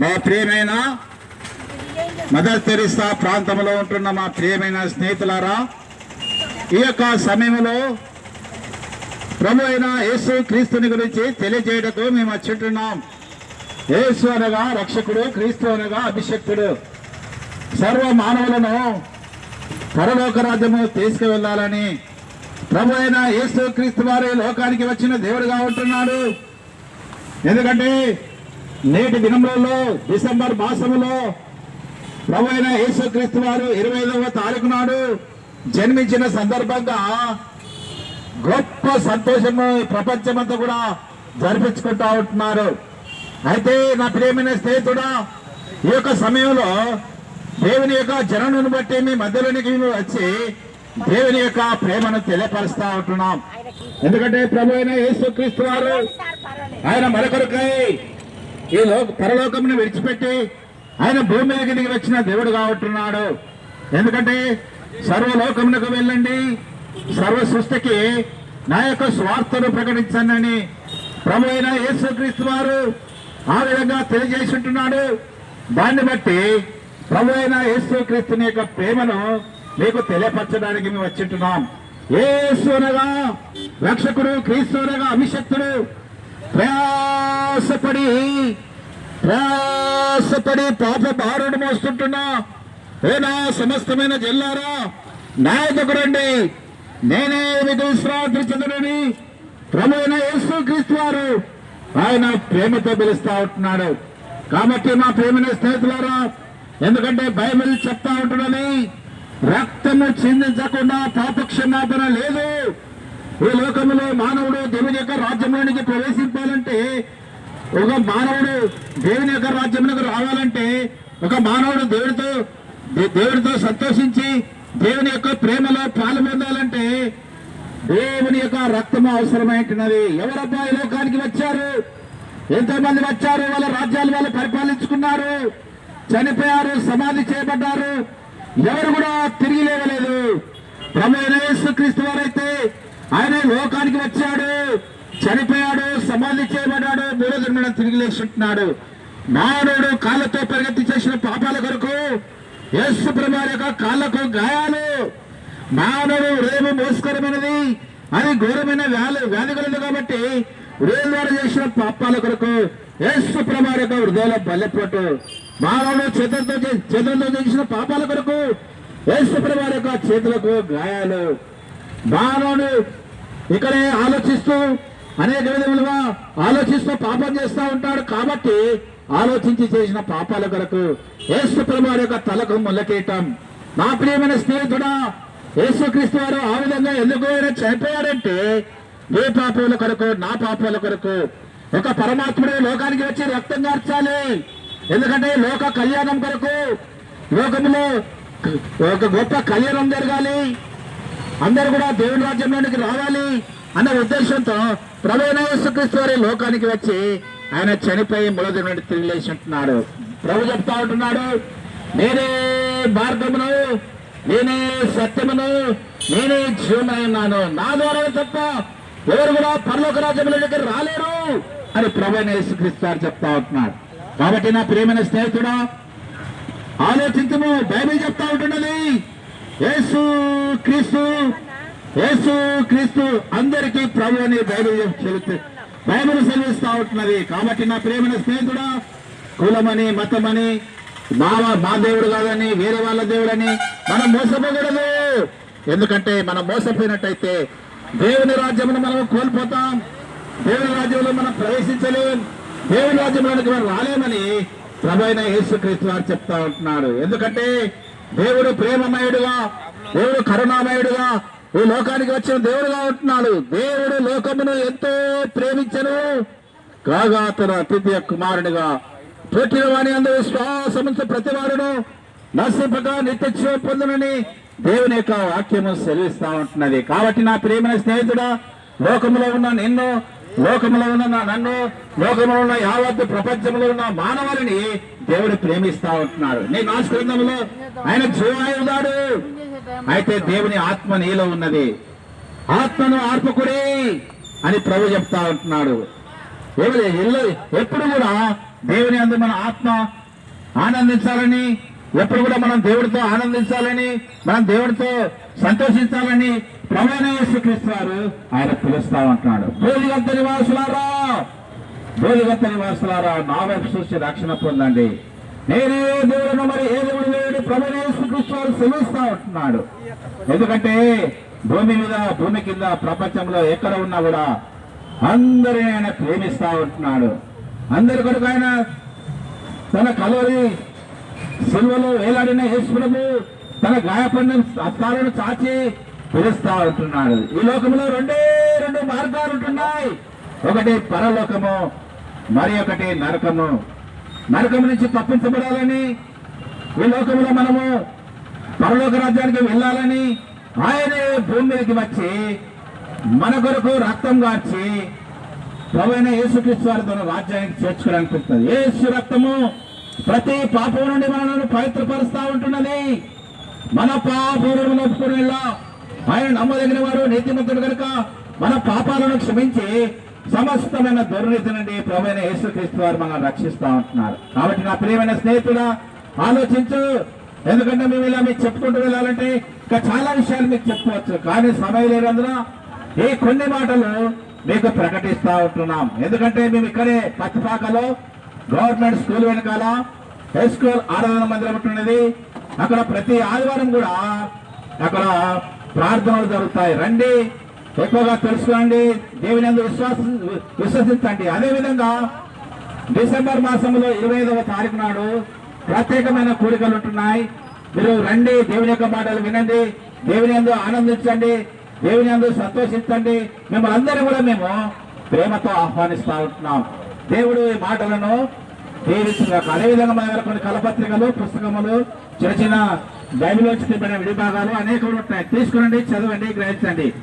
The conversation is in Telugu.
మా ప్రియమైన మదర్ తెరిస్తా ప్రాంతంలో ఉంటున్న మా ప్రియమైన స్నేహితులారా ఈ యొక్క సమయంలో ప్రభు అయిన యేసు క్రీస్తుని గురించి తెలియజేయటకు మేము వచ్చింటున్నాం. యేసు అనగా రక్షకుడు క్రీస్తు అనగా అభిషక్తుడు. సర్వ మానవులను పరలోక రాజ్యము తీసుకువెళ్ళాలని ప్రభు అయిన యేసు క్రీస్తు వారి లోకానికి వచ్చిన దేవుడుగా ఉంటున్నాడు ఎందుకంటే నేటి దినములలో డిసెంబర్ మాసములో ప్రభు అయిన యేసుక్రీస్తు వారు ఇరవై ఐదవ తారీఖు నాడు జన్మించిన సందర్భంగా గొప్ప సంతోషము ప్రపంచమంతా కూడా జరిపించుకుంటా ఉంటున్నారు. అయితే నా ప్రియమైన స్నేహితుడా ఈ యొక్క సమయంలో దేవుని యొక్క జనను బట్టి మీ మధ్యలోనికి మేము వచ్చి దేవుని యొక్క ప్రేమను తెలియపరుస్తా ఉంటున్నాం. ఎందుకంటే ప్రభు అయిన యేసుక్రీస్తు వారు ఆయన మరొకరికై ఈ లోక పరలోకమును విడిచిపెట్టి ఆయన భూమి మీదకి దిగి వచ్చిన దేవుడు కాబట్టున్నాడు ఎందుకంటే సర్వలోకమునకు వెళ్ళండి సర్వ సృష్టికి నా యొక్క స్వార్థను ప్రకటించండి. ప్రభు అయిన యేసుక్రీస్తు వారు ఆ విధంగా తెలియజేసింటున్నాడు. దాన్ని బట్టి ప్రభు అయిన యేసుక్రీస్తుని యొక్క ప్రేమను మీకు తెలియపరచడానికి మేము వచ్చింటున్నాం. యేసు అనగా రక్షకుడు క్రీస్తు అనగా అభిషక్తుడు. ప్రయాసపడి ప్రయాసపడి పాప బారుడు మోస్తుంటున్నా. ఏనా సమస్తమైన జిల్లారా నాయకుడు రండి. నేనే మీకు విశ్రాంతి చెందనని ప్రభు యేసు క్రీస్తు వారు. ఆయన ప్రేమతో పిలుస్తా ఉంటున్నాడు. కాబట్టి మా ప్రేమైన స్నేహితులారా ఎందుకంటే బైబిల్ చెప్తా ఉంటున్నది రక్తము చిందించకుండా పాప క్షమాపణ లేదు. ఈ లోకంలో మానవుడు దేవుని యొక్క రాజ్యంలోనికి ప్రవేశింపాలంటే ఒక మానవుడు దేవుని యొక్క రాజ్యంలోకి రావాలంటే ఒక మానవుడు దేవుడితో దేవుడితో సంతోషించి దేవుని యొక్క ప్రేమలో పాలు పొందాలంటే దేవుని యొక్క రక్తము అవసరమైనటువంటిది. ఎవరబ్బా ఈ లోకానికి వచ్చారు? ఎంతో మంది వచ్చారు? వాళ్ళ రాజ్యాలు వాళ్ళు పరిపాలించుకున్నారు. చనిపోయారు సమాధి చేయబడ్డారు. ఎవరు కూడా తిరిగి లేవలేదు. ప్రభు అయిన యేసుక్రీస్తు వారైతే ఆయన లోకానికి వచ్చాడు చనిపోయాడు సమాధి చేయబడ్డాడు మూడో దిన తిరిగి లేచుంటున్నాడు. మానవుడు కాళ్ళతో పరిగెత్తి చేసిన పాపాల కొరకు యేసు ప్రభావ యొక్క కాళ్ళకు గాయాలు. మానవుడు హృదయం మోసుకరమైనది అది ఘోరమైన వ్యాధి వ్యాధి కలదు కాబట్టి హృదయం ద్వారా చేసిన పాపాల కొరకు యేసు ప్రభావ యొక్క హృదయంలో బల్లెపోటు మానవుడు చేతులతో చే- చేతులతో చేసిన పాపాల కొరకు యేసు ప్రభావ యొక్క చేతులకు గాయాలు. మానవుడు ఇక్కడే ఆలోచిస్తూ అనేక విధములుగా ఆలోచిస్తూ పాపం చేస్తూ ఉంటాడు కాబట్టి ఆలోచించి చేసిన పాపాల కొరకు యేసు ప్రభు యొక్క తలకు మొలకేయటం నా ప్రియమైన స్నేహితుడా యేసుక్రీస్తు వారు ఆ విధంగా ఎందుకు చనిపోయాడంటే ఏ పాపాల కొరకు నా పాపాల కొరకు ఒక పరమాత్ముడు లోకానికి వచ్చి రక్తం కార్చాలి. ఎందుకంటే లోక కళ్యాణం కొరకు లోకములో ఒక గొప్ప కళ్యాణం జరగాలి. అందరు కూడా దేవుని రాజ్యంలోనికి రావాలి అన్న ఉద్దేశంతో ప్రభుత్వ వారి లోకానికి వచ్చి ఆయన చనిపోయి మొదటి నుండి తిరిగి ఉంటున్నాడు. ప్రభు చెప్తా ఉంటున్నాడు నేనే మార్గమును నేనే సత్యమును నేనే జీవనై ఉన్నాను. నా ద్వారా తప్ప ఎవరు కూడా పరలోక రాజ్యంలోకి రాలేరు అని ప్రభు యేసుక్రీస్తు చెప్తా ఉంటున్నాడు కాబట్టి నా ప్రియమైన స్నేహితుడా ఆలోచించము బైబిల్ చెప్తా ఉంటున్నది. యేసు క్రీస్తు యేసు క్రీస్తు అందరికీ ప్రభు అని బైబిల్ చెబుతుంది బైబిల్ సెలవిస్తా ఉంటున్నది. కాబట్టి నా ప్రేమైన స్నేహితుడా కులమని మతమని మా మా దేవుడు కాదని వేరే వాళ్ళ దేవుడని మనం మోసపోకూడదు. ఎందుకంటే మనం మోసపోయినట్టయితే దేవుని రాజ్యమును మనం కోల్పోతాం. దేవుని రాజ్యంలో మనం ప్రవేశించలేం. దేవుని రాజ్యంలోనికి మనం రాలేమని ప్రభైన యేసుక్రీస్తు వారు చెప్తా ఉంటున్నాడు. ఎందుకంటే దేవుడు ప్రేమమయుడుగా దేవుడు కరుణామయుడుగా ఈ లోకానికి వచ్చిన దేవుడుగా ఉంటున్నాడు. దేవుడు లోకమును ఎంతో ప్రేమించను. కాగా తన అతిథి కుమారునిగా పుట్టిన వాని అందరూ విశ్వాసముతో ప్రతివాడును. నశింపక నిత్య జీవం పొందునని దేవుని యొక్క వాక్యము సెలవిస్తా ఉంటున్నది. కాబట్టి నా ప్రేమైన స్నేహితుడా లోకములో ఉన్న నిన్ను లోకములో ఉన్న నా నన్ను లోకములో ఉన్న యావత్ ప్రపంచంలో ఉన్న మానవాళిని దేవుడు ప్రేమిస్తా ఉంటున్నాడు. నీ నాశ గ్రంథంలో ఆయన జీవాయుదాడు అయితే దేవుని ఆత్మ నీలో ఉన్నది. ఆత్మను ఆర్పకుడే అని ప్రభు చెప్తా ఉంటున్నాడు. ఇల్లు ఎప్పుడు కూడా దేవుని అందు మన ఆత్మ ఆనందించాలని ఎప్పుడు కూడా మనం దేవుడితో ఆనందించాలని మనం దేవుడితో సంతోషించాలని ప్రమాణ యేసుక్రీస్తు వారు ఆయన పిలుస్తా ఉంటున్నాడు బోధిగంత నివాసులారా బోధిగంత నివాసులారా నా వైపు చూసి రక్షణ పొందండి. నేనే దేవుడు మరి ఏ దేవుడు లేడు ప్రమాణ యేసుక్రీస్తు వారు ఉంటున్నాడు ఎందుకంటే భూమి మీద భూమి కింద ప్రపంచంలో ఎక్కడ ఉన్నా కూడా అందరిని ఆయన ప్రేమిస్తా ఉంటున్నాడు అందరి కొరకు ఆయన తన కలోరి సిల్వలో వేలాడిన యేసుప్రభు తన గాయపడిన హస్తాలను చాచి పిలుస్తా ఉంటున్నాడు ఈ లోకంలో రెండే రెండు మార్గాలు ఉంటున్నాయి. ఒకటి పరలోకము మరి ఒకటి నరకము. నరకము నుంచి తప్పించబడాలని ఈ లోకంలో మనము పరలోక రాజ్యానికి వెళ్ళాలని ఆయనే భూమి మీదకి వచ్చి మన కొరకు రక్తం గార్చి ప్రవైన యేసుక్రీస్తు వారి ద్వారా రాజ్యానికి చేర్చుకోవడానికి వస్తుంది యేసు రక్తము ప్రతి పాపం నుండి మనల్ని పవిత్రపరుస్తూ ఉంటున్నది. మన పాపములను నొప్పుకునేలా ఆయన నమ్మదగిన వారు నీతిమంతుడు కనుక మన పాపాలను క్షమించి సమస్తమైన దుర్నీతి నుండి ప్రభువైన యేసుక్రీస్తు వారు మనల్ని రక్షిస్తూ ఉంటున్నారు. కాబట్టి నా ప్రియమైన స్నేహితుడా ఆలోచించు. ఎందుకంటే మేము ఇలా మీకు చెప్పుకుంటూ వెళ్ళాలంటే ఇంకా చాలా విషయాలు మీకు చెప్పుకోవచ్చు. కానీ సమయం లేనందున ఈ కొన్ని మాటలు మీకు ప్రకటిస్తూ ఉంటున్నాం. ఎందుకంటే మేము ఇక్కడే పత్తిపాకలో గవర్నమెంట్ స్కూల్ వెనకాల హై స్కూల్ ఆరాధన మందిరం ఉంటున్నది. అక్కడ ప్రతి ఆదివారం కూడా అక్కడ ప్రార్థనలు జరుగుతాయి. రండి. ఎక్కువగా తెలుసుకోండి. దేవుని అందు విశ్వాస విశ్వసించండి. అదేవిధంగా డిసెంబర్ మాసంలో ఇరవై ఐదవ తారీఖు నాడు ప్రత్యేకమైన కోరికలు ఉంటున్నాయి. మీరు రండి. దేవుని యొక్క మాటలు వినండి. దేవుని అందు ఆనందించండి. దేవుని అందు సంతోషించండి. మిమ్మల్ని అందరూ కూడా మేము ప్రేమతో ఆహ్వానిస్తా ఉంటున్నాం. దేవుడు ఈ మాటలను దీవించిన అదేవిధంగా మన దగ్గర కొన్ని కలపత్రికలు పుస్తకములు చిన్న చిన్న బైబిల్ వచ్చి తిప్పిన విడిభాగాలు అనేకలు ఉంటాయి. తీసుకురండి చదవండి గ్రహించండి.